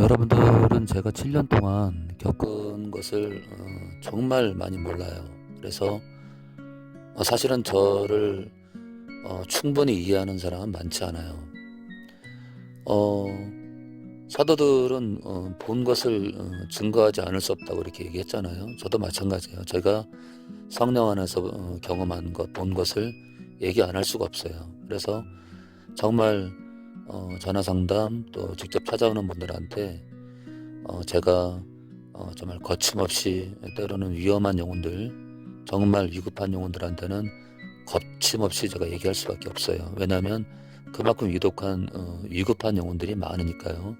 여러분들은 제가 7년 동안 겪은 것을 어, 정말 많이 몰라요. 그래서 어, 사실은 저를 어, 충분히 이해하는 사람은 많지 않아요. 어, 사도들은 어, 본 것을 어, 증거하지 않을 수 없다고 이렇게 얘기했잖아요. 저도 마찬가지예요. 제가 성령 안에서 어, 경험한 것, 본 것을 얘기 안 할 수가 없어요. 그래서 정말 어, 전화 상담 또 직접 찾아오는 분들한테 어, 제가 어, 정말 거침없이 때로는 위험한 영혼들 정말 위급한 영혼들한테는 거침없이 제가 얘기할 수밖에 없어요. 왜냐하면 그만큼 위독한 어, 위급한 영혼들이 많으니까요.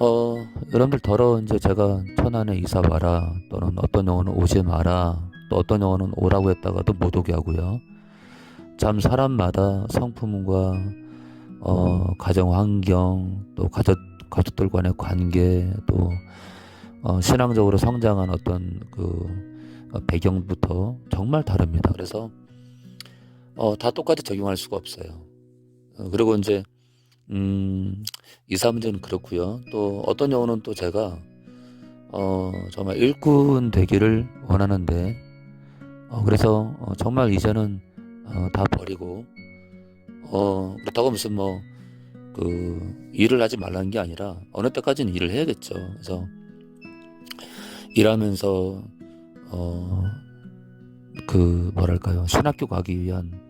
어, 여러분들 더러 이제 제가 천안에 이사 와라 또는 어떤 영혼은 오지 마라 또 어떤 영혼은 오라고 했다가도 못 오게 하고요. 참 사람마다 성품과 어, 가정 환경, 또 가족, 가족들 간의 관계, 또, 어, 신앙적으로 성장한 어떤 그 어, 배경부터 정말 다릅니다. 그래서, 어, 다 똑같이 적용할 수가 없어요. 어, 그리고 이제, 음, 이사 문제는 그렇고요. 또 어떤 경우는 또 제가, 어, 정말 일꾼 되기를 원하는데, 어, 그래서 어, 정말 이제는 어, 다 버리고, 어, 그렇다고 무슨 뭐, 그, 일을 하지 말라는 게 아니라, 어느 때까지는 일을 해야겠죠. 그래서, 일하면서, 어, 그, 뭐랄까요. 신학교 가기 위한,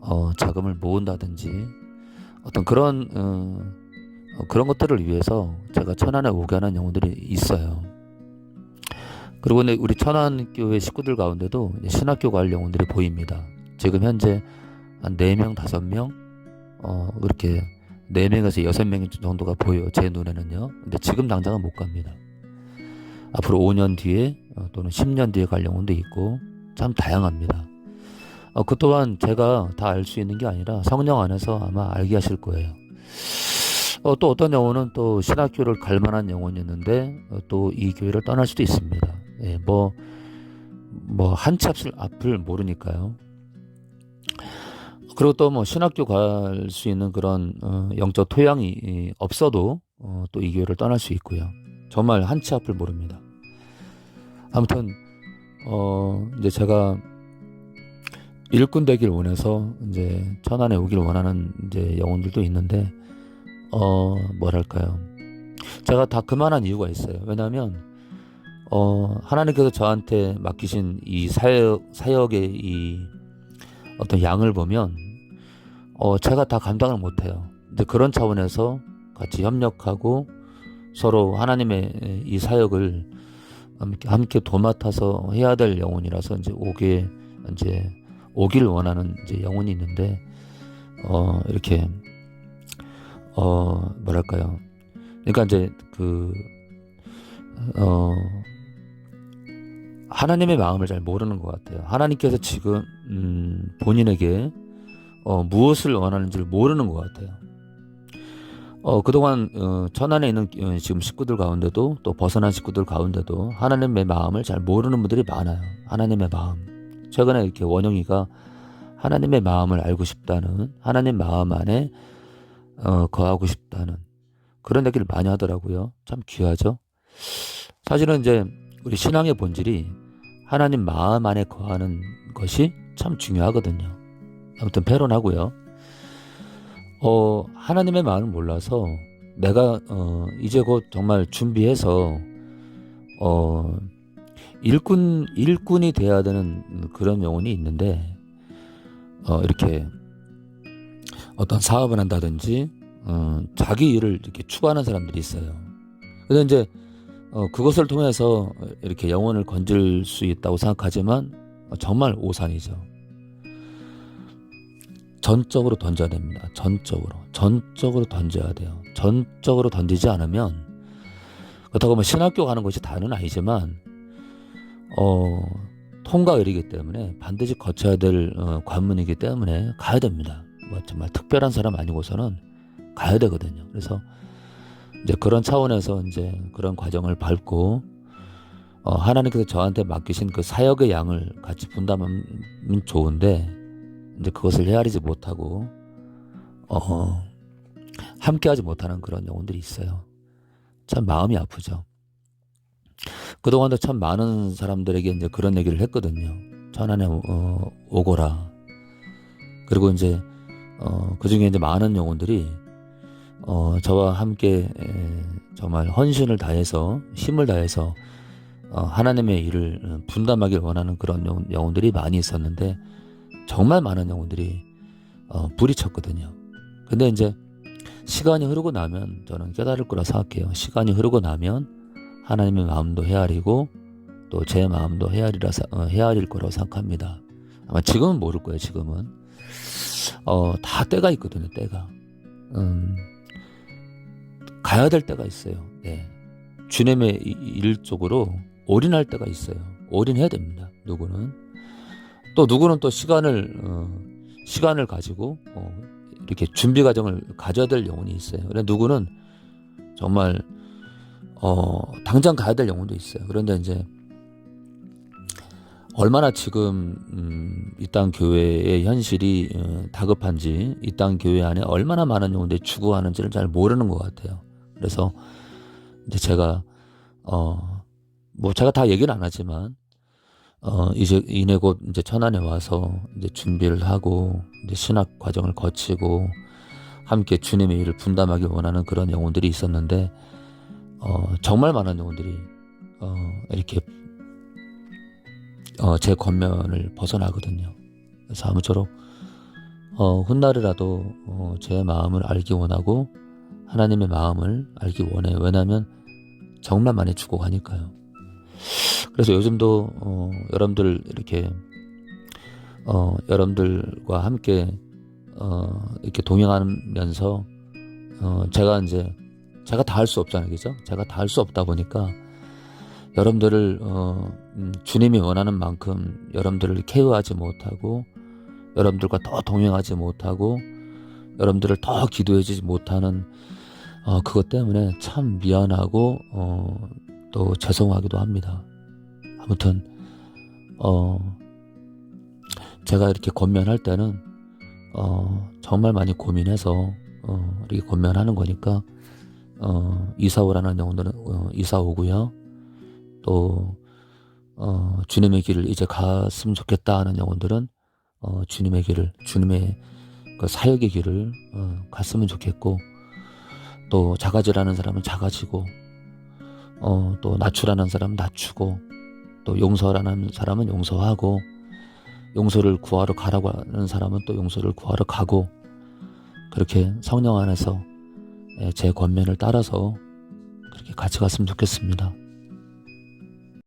어, 자금을 모은다든지, 어떤 그런, 어, 어, 그런 것들을 위해서 제가 천안에 오게 하는 영혼들이 있어요. 그리고 네, 우리 천안 교회 식구들 가운데도 신학교 갈 영혼들이 보입니다. 지금 현재 한 4명, 5명, 어, 그렇게 4명에서 6명 정도가 보여요. 제 눈에는요. 근데 지금 당장은 못 갑니다. 앞으로 5년 뒤에, 어, 또는 10년 뒤에 갈 영혼도 있고, 참 다양합니다. 어, 그 또한 제가 다 알 수 있는 게 아니라 성령 안에서 아마 알게 하실 거예요. 어, 또 어떤 영혼은 또 신학교를 갈 만한 영혼이 있는데, 어, 또이 교회를 떠날 수도 있습니다. 예, 뭐, 뭐, 한치 앞을, 앞을 모르니까요. 그리고 또 뭐 신학교 갈 수 있는 그런 어, 영적 토양이 이, 없어도 어, 또 이 교회를 떠날 수 있고요. 정말 한치 앞을 모릅니다. 아무튼 어 이제 제가 일꾼 되길 원해서 이제 천안에 오길 원하는 이제 영혼들도 있는데 어 뭐랄까요? 제가 다 그만한 이유가 있어요. 왜냐하면 어 하나님께서 저한테 맡기신 이 사역 사역의 이 어떤 양을 보면 어 제가 다 감당을 못해요. 이제 그런 차원에서 같이 협력하고 서로 하나님의 이 사역을 함께, 도맡아서 해야 될 영혼이라서 이제 오게 이제 오길 원하는 이제 영혼이 있는데 어 이렇게 어 뭐랄까요? 그러니까 이제 그 어 하나님의 마음을 잘 모르는 것 같아요. 하나님께서 지금 음, 본인에게 어, 무엇을 원하는지를 모르는 것 같아요. 어, 그동안 어, 천안에 있는 어, 지금 식구들 가운데도 또 벗어난 식구들 가운데도 하나님의 마음을 잘 모르는 분들이 많아요. 하나님의 마음. 최근에 이렇게 원영이가 하나님의 마음을 알고 싶다는 하나님 마음 안에 어, 거하고 싶다는 그런 얘기를 많이 하더라고요. 참 귀하죠. 사실은 이제 우리 신앙의 본질이 하나님 마음 안에 거하는 것이 참 중요하거든요. 아무튼 패론하고요. 어, 하나님의 마음을 몰라서 내가 어, 이제 곧 정말 준비해서 어, 일꾼 일꾼이 돼야 되는 그런 영혼이 있는데 어, 이렇게 어떤 사업을 한다든지 어, 자기 일을 이렇게 추구하는 사람들이 있어요. 그래서 이제 어, 그것을 통해서 이렇게 영혼을 건질 수 있다고 생각하지만 정말 오산이죠. 전적으로 던져야 됩니다. 전적으로. 전적으로 던져야 돼요. 전적으로 던지지 않으면 그렇다고 뭐 신학교 가는 것이 다는 아니지만 어, 통과일이기 때문에 반드시 거쳐야 될 어, 관문이기 때문에 가야 됩니다. 뭐 정말 특별한 사람 아니고서는 가야 되거든요. 그래서 이제 그런 차원에서 이제 그런 과정을 밟고 어, 하나님께서 저한테 맡기신 그 사역의 양을 같이 분담하면 좋은데 이제 그것을 헤아리지 못하고 어, 함께하지 못하는 그런 영혼들이 있어요. 참 마음이 아프죠. 그동안도 참 많은 사람들에게 이제 그런 얘기를 했거든요. 천안에 어, 오거라. 그리고 이제 어, 그 중에 이제 많은 영혼들이 어, 저와 함께 에, 정말 헌신을 다해서 힘을 다해서 어, 하나님의 일을 어, 분담하길 원하는 그런 영혼, 영혼들이 많이 있었는데 정말 많은 영혼들이 어, 불이 쳤거든요. 근데 이제 시간이 흐르고 나면 저는 깨달을 거라 생각해요. 시간이 흐르고 나면 하나님의 마음도 헤아리고 또 제 마음도 헤아리라 사- 어, 헤아릴 거라고 생각합니다. 아마 지금은 모를 거예요. 지금은 어, 다 때가 있거든요. 때가 음, 가야 될 때가 있어요. 네. 주님의 이- 일 쪽으로 올인할 때가 있어요. 올인해야 됩니다. 누구는 또 누구는 또 시간을 어, 시간을 가지고 어, 이렇게 준비 과정을 가져야 될 영혼이 있어요. 그래 누구는 정말 어, 당장 가야 될 영혼도 있어요. 그런데 이제 얼마나 지금 음, 이땅 교회의 현실이 어, 다급한지 이 땅 교회 안에 얼마나 많은 영혼들이 죽어가는지를 잘 모르는 것 같아요. 그래서 이제 제가 어, 뭐 제가 다 얘기는 안 하지만 어, 이제 이내 곧 이제 천안에 와서 이제 준비를 하고 이제 신학 과정을 거치고 함께 주님의 일을 분담하기 원하는 그런 영혼들이 있었는데 어, 정말 많은 영혼들이 어, 이렇게 어, 제 겉면을 벗어나거든요. 그래서 아무쪼록 어, 훗날이라도 어, 제 마음을 알기 원하고 하나님의 마음을 알기 원해요. 왜냐하면 정말 많이 죽어가니까요. 그래서 요즘도 어, 여러분들 이렇게 어, 여러분들과 함께 어, 이렇게 동행하면서 어, 제가 이제 제가 다 할 수 없잖아요, 그죠? 제가 다 할 수 없다 보니까 여러분들을 어, 음, 주님이 원하는 만큼 여러분들을 케어하지 못하고 여러분들과 더 동행하지 못하고 여러분들을 더 기도해주지 못하는 어, 그것 때문에 참 미안하고 어, 또 죄송하기도 합니다. 아무튼 어, 제가 이렇게 권면할 때는 어, 정말 많이 고민해서 어, 이렇게 권면하는 거니까 어, 이사 오라는 영혼들은 어, 이사 오고요. 또 어, 주님의 길을 이제 갔으면 좋겠다 하는 영혼들은 어, 주님의 길을 주님의 그 사역의 길을 어, 갔으면 좋겠고 또 작아지라는 사람은 작아지고 어, 또 낮추라는 사람은 낮추고 또 용서라는 사람은 용서하고 용서를 구하러 가라고 하는 사람은 또 용서를 구하러 가고 그렇게 성령 안에서 예, 제 권면을 따라서 그렇게 같이 갔으면 좋겠습니다.